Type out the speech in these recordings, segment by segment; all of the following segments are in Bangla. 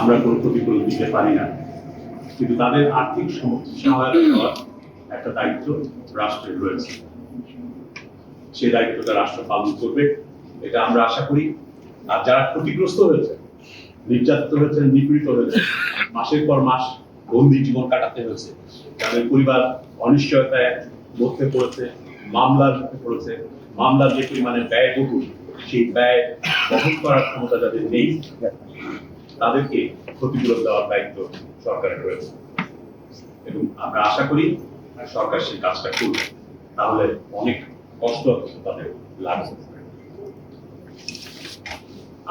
আমরা কোনো ক্ষতিপূরণ দিতে পারি না। কিন্তু তাদের আর্থিক সহায়তা একটা দায়িত্ব রাষ্ট্রের রয়েছে। সেই দায়িত্বটা রাষ্ট্র পালন করবে। এটা আমরা আশা করি। আর যারা ক্ষতিগ্রস্ত হয়েছে, নির্যাতিত হয়েছে, নিপীড়িত হয়েছে, মাসের পর মাস বন্দি জীবন কাটাতে হয়েছে, তাদের পরিবার অনিশ্চয়তায় মধ্যে পড়েছে, মামলার মুখে পড়েছে, মামলার যে পরিমাণে ব্যয় বহুল সেই ব্যয় বহন করার ক্ষমতা যাদের নেই তাদেরকে ক্ষতিপূরণ দেওয়ার দায়িত্ব সরকারের রয়েছে। এবং আমরা আশা করি সরকার সেই কাজটা করবে তাহলে অনেক কষ্ট তাদের লাগবে।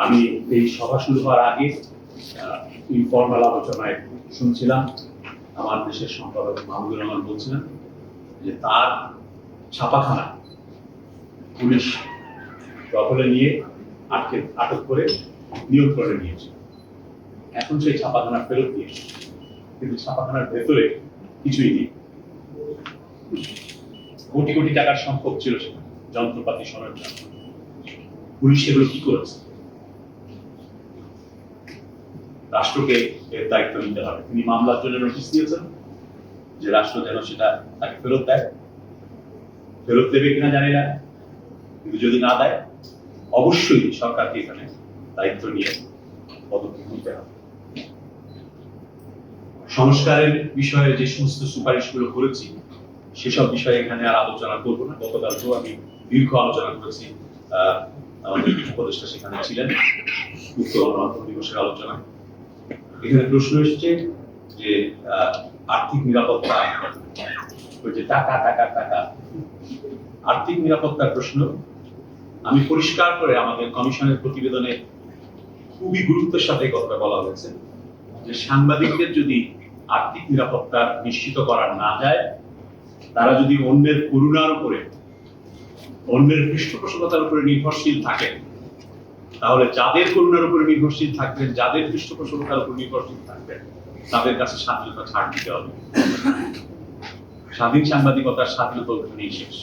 আমি এই সভা শুরু হওয়ার আগে ইনফর্মাল আলোচনায় শুনছিলাম, আমার দেশের সম্পাদক মাহমুদুর রহমান বলছিলেন যে তার ছাপাখানা পুলিশ দখলে নিয়ে আটকে, আটক করে নিয়োগ করে নিয়েছে। এখন সেই ছাপাখানা ফেরত দিয়েছে কিন্তু ছাপাখানার ভেতরে কিছুই নেই। কোটি কোটি টাকার সম্পদ ছিল সেখানে, যন্ত্রপাতি সরঞ্জাম পুলিশ এগুলো কি করেছে? রাষ্ট্রকে এর দায়িত্ব নিতে হবে। তিনি মামলার জন্য নোটিশ দিয়েছেন যে রাষ্ট্র যেন সেটা তাকে ফেরত দেয়। ফেরত দেবে কিনা জানি না। কিন্তু যদি না দেয়, অবশ্যই সরকারকে এখানে দায়িত্ব নিয়ে পদক্ষেপ নিতে হবে। সংস্কারের বিষয়ে যে সমস্ত সুপারিশগুলো করেছি, সেসব বিষয়ে এখানে আর আলোচনা করব না। গতকালকেও আমি দীর্ঘ আলোচনা করেছি আমাদের উপদেষ্টা সেখানে ছিলেন মুক্ত গণমাধ্যম দিবসের আলোচনা এখানে প্রশ্ন এসেছে যে আর্থিক নিরাপত্তা, ওই যে টাকা টাকা টাকা। আর্থিক নিরাপত্তার প্রশ্ন, আমি পরিষ্কার করে আমাদের কমিশনের প্রতিবেদনে খুবই গুরুত্বের সাথে কথা বলা হয়েছে যে সাংবাদিকদের যদি আর্থিক নিরাপত্তা নিশ্চিত করা না যায়, তারা যদি অন্যের করুণার উপরে, অন্যের পৃষ্ঠপোষকতার উপরে নির্ভরশীল থাকে, তাহলে যাদের করুণার উপরে নির্ভরশীল থাকবেন, যাদের পৃষ্ঠপোষকতার উপর নির্ভরশীল থাকবেন, তাদের কাছে স্বাধীনতা ছাড় দিতে হবে। স্বাধীন সাংবাদিকতার স্বাধীনতা ওখানেই শেষ।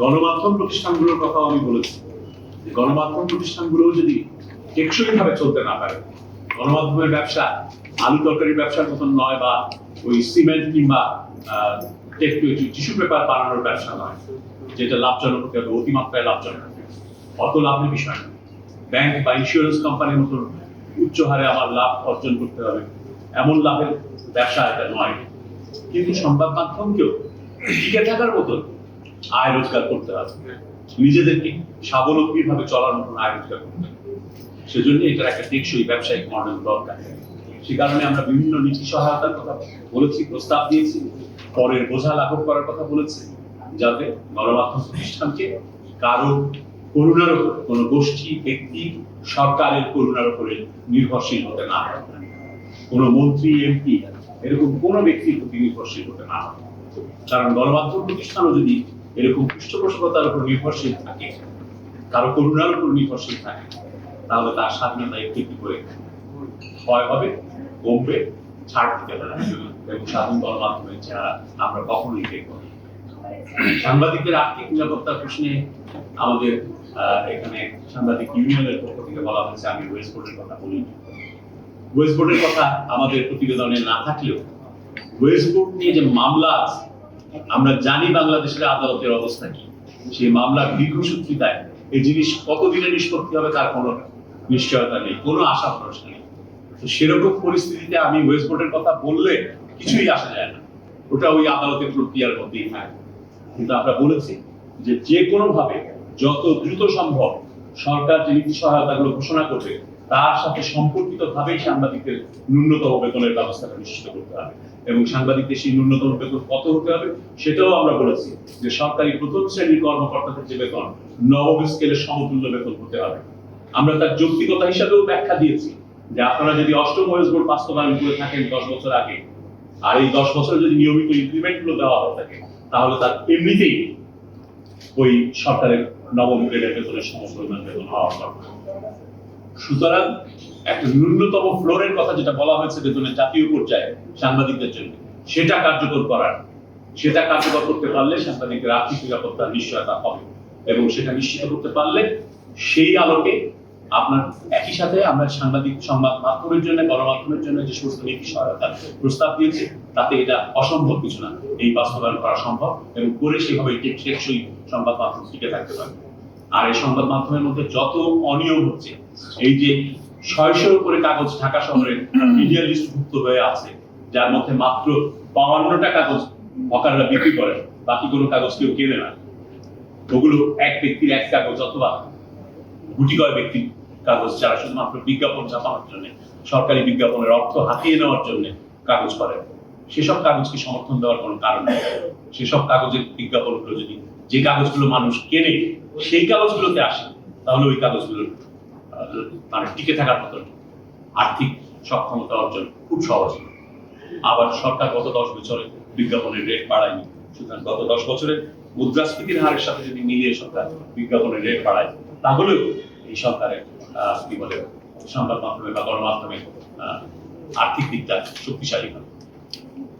গণমাধ্যম প্রতিষ্ঠানগুলোর কথাও আমি বলেছি। গণমাধ্যম প্রতিষ্ঠানগুলোও যদি টেকসই ভাবে চলতে না পারে গণমাধ্যমের ব্যবসা, আলু তরকারির ব্যবসার মতন নয় বা ওই সিমেন্ট কিংবা টিস্যু পেপার বানানোর ব্যবসা নয়, যেটা লাভজনক হতে হবে অতিমাত্রায় লাভজনক। অত লাভের বিষয় না। ব্যাংক বা ইন্স্যুরেন্স কোম্পানির মতন উচ্চ হারে আমার লাভ অর্জন করতে হবে। এমন লাভের ব্যবসা এটা নয়। কিন্তু সংবাদ মাধ্যমকেও টিকে থাকার মতন আয় রোজগার করতে হবে। নিজেদেরকে স্বাবলম্বী ভাবে চলার মতন আয় রোজগার করতে হবে। সেজন্য এটার একটা টেকসই ব্যবসায়িক মডেল দরকার। সে কারণে আমরা বিভিন্ন নীতি সহায়তার কথা বলেছি, প্রস্তাব দিয়েছি করের বোঝা লাঘব করার কথা বলেছি, যাতে গণমাধ্যম প্রতিষ্ঠানকে কারও করুণার উপর কোনো গোষ্ঠী, ব্যক্তি, সরকারের করুণার উপরে নির্ভরশীল হতে না হয় কোনো মন্ত্রী, এমপি, এরকম কোনো ব্যক্তির প্রতি নির্ভরশীল হতে না হয় কারণ গণমাধ্যম প্রতিষ্ঠানও যদি এরকম পৃষ্ঠপোষকতার উপর নির্ভরশীল থাকে, কারও করুণার উপর নির্ভরশীল থাকে তাহলে তার স্বাধীনতা একটু একটু করে ক্ষয় হবে, কমবে, ছাড় দিতে পারে। এবং স্বাধীন আমরা কখনোই দেখব সাংবাদিকদের আর্থিক প্রশ্নে আমাদের এখানে সাংবাদিক ইউনিয়নের পক্ষ থেকে বলা হয়েছে, আমি ওয়েস্ট বোর্ডের কথা বলি। ওয়েস্ট বোর্ডের কথা আমাদের প্রতিবেদনে না থাকলেও ওয়েস্ট বোর্ড নিয়ে যে মামলা আছে, আমরা জানি বাংলাদেশের আদালতের অবস্থা কি। সেই মামলার দীর্ঘসূত্রিতায় এই জিনিস কতদিনে নিষ্পত্তি হবে তার কোনো নিশ্চয়তা নেই, কোনো আশা ভরসা নেই। তো সেরকম পরিস্থিতিতে আমি ওয়েস্ট বোর্ডের কথা বললে কিছুই আসা যায় না। ওটা ওই আদালতের প্রক্রিয়ার মধ্যেই থাকে। কিন্তু আমরা বলেছি যে যে কোনো ভাবে যত দ্রুত সম্ভব সরকার যে নীতি সহায়তাগুলো ঘোষণা করবে, তার সাথে সম্পর্কিত ভাবেই সাংবাদিকদের ন্যূনতম বেতনের ব্যবস্থাটা নিশ্চিত করতে হবে। এবং সাংবাদিকদের সেই ন্যূনতম বেতন কত হতে হবে, সেটাও আমরা বলেছি যে সরকারি প্রথম শ্রেণির কর্মকর্তাদের যে বেতন, নবম স্কেলের সমতুল্য বেতন হতে হবে। আমরা তার যৌক্তিকতা হিসাবেও ব্যাখ্যা দিয়েছি যে আপনারা যদি অষ্টম ওয়েস বোর্ড বাস্তবায়ন করে থাকেন দশ বছর আগে, আর এই দশ বছরে যদি নিয়মিত ইনক্রিমেন্টগুলো দেওয়া হয়ে থাকে, তাহলে তার এমনিতেই ওই সরকারের নবম গ্রেডের বেতনের সমপরিমাণ বেতন হওয়া দরকার। সুতরাং একটা ন্যূনতম ফ্লোরের কথা যেটা বলা হয়েছে বেতনের জাতীয় পর্যায়ে সাংবাদিকদের জন্য, সেটা কার্যকর করার, সেটা কার্যকর করতে পারলে সাংবাদিকদের আর্থিক নিরাপত্তার নিশ্চয়তা হবে এবং সেটা নিশ্চিত করতে পারলে সেই আলোকে আপনার একই সাথে আমরা সাংবাদিক সংবাদ মাধ্যমের জন্য গণমাধ্যমের জন্য যে সমস্ত নীতি সহায়তা প্রস্তাব দিয়েছে তাতে এটা অসম্ভব কিছু না। এই বাস্তবায়ন করা সম্ভব এবং করে সেভাবে টেকসই সংবাদ মাধ্যম টিকে থাকতে পারবে। আর এই সংবাদ মাধ্যমের মধ্যে যত অনিয়ম হচ্ছে এই যে ছয়শোর উপরে কাগজ ঢাকা শহরে মিডিয়া লিস্টভুক্ত হয়ে আছে যার মধ্যে মাত্র বাউান্নটা কাগজ হকাররা বিক্রি করে বাকি কোনো কাগজ কেউ কেনে না। ওগুলো এক ব্যক্তির এক কাগজ অথবা গুটি কয় ব্যক্তির কাগজ যারা শুধুমাত্র বিজ্ঞাপন ছাপানোর জন্য, সরকারি বিজ্ঞাপনের অর্থ হাতিয়ে নেওয়ার জন্য কাগজ করে সেসব কাগজকে সমর্থন দেওয়ার কোনো কারণ নেই। সেসব কাগজের বিজ্ঞাপনগুলো যদি যে কাগজগুলো মানুষ কেনে, সেই কাগজগুলোতে আসে, তাহলে ওই কাগজগুলো মানে টিকে থাকার মতো আর্থিক সক্ষমতা অর্জন খুব সহজ আবার সরকার গত দশ বছরে বিজ্ঞাপনের রেট বাড়ায়নি। সুতরাং গত দশ বছরে মুদ্রাস্ফীতির হারের সাথে যদি মিলিয়ে সরকার বিজ্ঞাপনের রেট বাড়ায় তাহলেও এই সরকারের কি বলে, সংবাদ মাধ্যমে বা গণমাধ্যমে আর্থিক দিকটা শক্তিশালী হবে।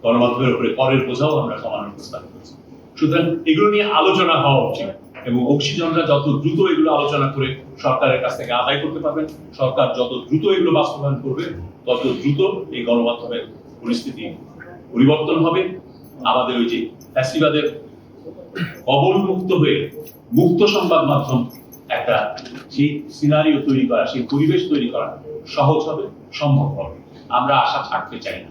গণমাধ্যমের উপরে করের বোঝাও আমরা কমানোর প্রস্তাব করছি। সুতরাং এগুলো নিয়ে আলোচনা হওয়া উচিত এবং অক্সিজনরা যত দ্রুত এগুলো আলোচনা করে সরকারের কাছ থেকে আদায় করতে পারবেন, সরকার যত দ্রুত এগুলো বাস্তবায়ন করবে, তত দ্রুত এই গণমাধ্যমের পরিস্থিতি পরিবর্তন হবে। আমাদের ওই যে ফ্যাসিবাদের কবল মুক্ত হয়ে মুক্ত সংবাদ মাধ্যম একটা সেই সিনারিও তৈরি করা, সেই পরিবেশ তৈরি করা সহজ হবে, সম্ভব হবে। আমরা আশা ছাড়তে চাই না।